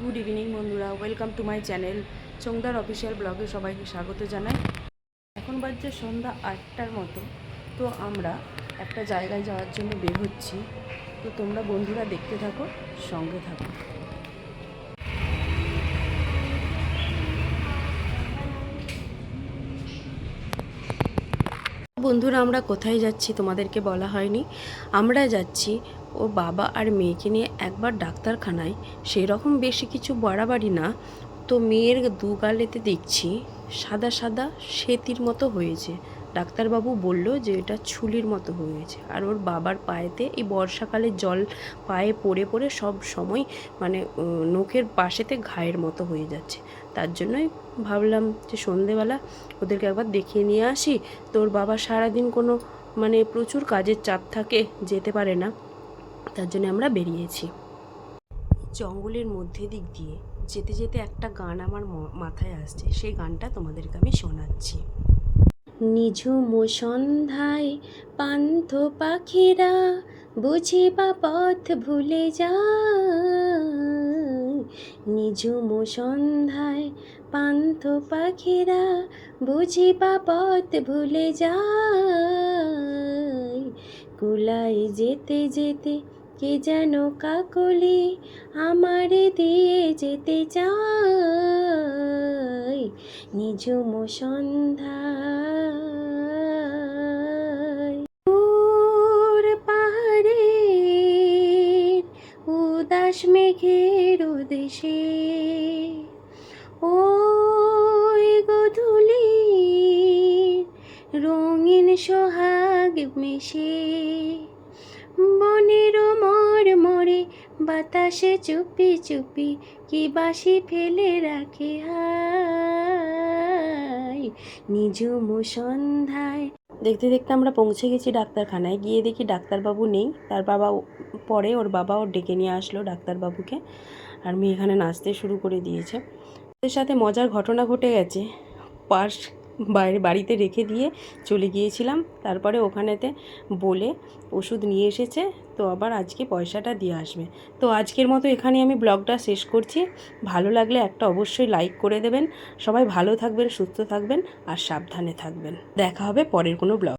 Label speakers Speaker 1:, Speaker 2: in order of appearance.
Speaker 1: Good evening বন্ধুরা। Welcome to my channel Chongdar official ব্লগে সবাইকে স্বাগত জানাই। এখন বাজছে সন্ধ্যা আটটার মতো। তো আমরা একটা জায়গায় যাওয়ার জন্য বের হচ্ছি। তো তোমরা বন্ধুরা দেখতে থাকো, সঙ্গে থাকো। বন্ধুরা, আমরা কোথায় যাচ্ছি তোমাদেরকে বলা হয়নি। আমরা যাচ্ছি ও বাবা আর মেয়েকে নিয়ে একবার ডাক্তারখানায়। সেই রকম বেশি কিছু বাড়াবাড়ি না। তো মেয়ের দু গালেতে দেখছি সাদা সাদা সেতির মতো হয়েছে। ডাক্তারবাবু বলল যে এটা ছুলির মতো হয়েছে। আর ওর বাবার পায়েতে এই বর্ষাকালে জল পায়ে পড়ে পড়ে সব সময় মানে নখের পাশেতে ঘায়ের মতো হয়ে যাচ্ছে। তার জন্যই ভাবলাম যে সন্ধেবেলা ওদেরকে একবার দেখিয়ে নিয়ে আসি। তোর বাবা সারাদিন কোনো মানে প্রচুর কাজের চাপ থাকে, যেতে পারে না। তার জন্য আমরা বেরিয়েছি। জঙ্গলের মধ্যে দিক দিয়ে যেতে যেতে একটা গান আমার মাথায় আসছে। সেই গানটা তোমাদেরকে আমি শোনাচ্ছি। নিঝুম সন্ধ্যায় পান্থ পাখিরা বুঝি বা পথ ভুলে যায়। নিঝুম সন্ধ্যায় পান্থ পাখিরা বুঝি বা পথ ভুলে যায়। কুলাই যেতে যেতে কে যেন কাকলি আমারে দিয়ে যেতে চায়। নিঝুম সন্ধ্যায় উদাস মেঘের দেশে ওই গধূলি রঙিন সোহাগ মেশে। বনের মর মরে বাতাসে চুপি চুপি কি বাসি ফেলে রাখে হায়। নিঝুম সন্ধ্যায় দেখতে দেখতে আমরা পৌঁছে গেছি ডাক্তারখানায়। গিয়ে দেখি ডাক্তারবাবু নেই। তার বাবা পরে ওর বাবা ওর ডেকে নিয়ে আসলো ডাক্তারবাবুকে। আর মেয়ে এখানে নাচতে শুরু করে দিয়েছে। ওদের সাথে মজার ঘটনা ঘটে গেছে। পার্স বাইরে বাড়িতে রেখে দিয়ে চলে গিয়েছিলাম। তারপরে ওখানেতে বলে ওষুধ নিয়ে এসেছে, তো আবার আজকে পয়সাটা দিয়ে আসবে। তো আজকের মতো এখানে আমি ব্লগটা শেষ করছি। ভালো লাগলে একটা অবশ্যই লাইক করে দেবেন। সবাই ভালো থাকবেন, সুস্থ থাকবেন আর সাবধানে থাকবেন। দেখা হবে পরের কোনো ব্লগ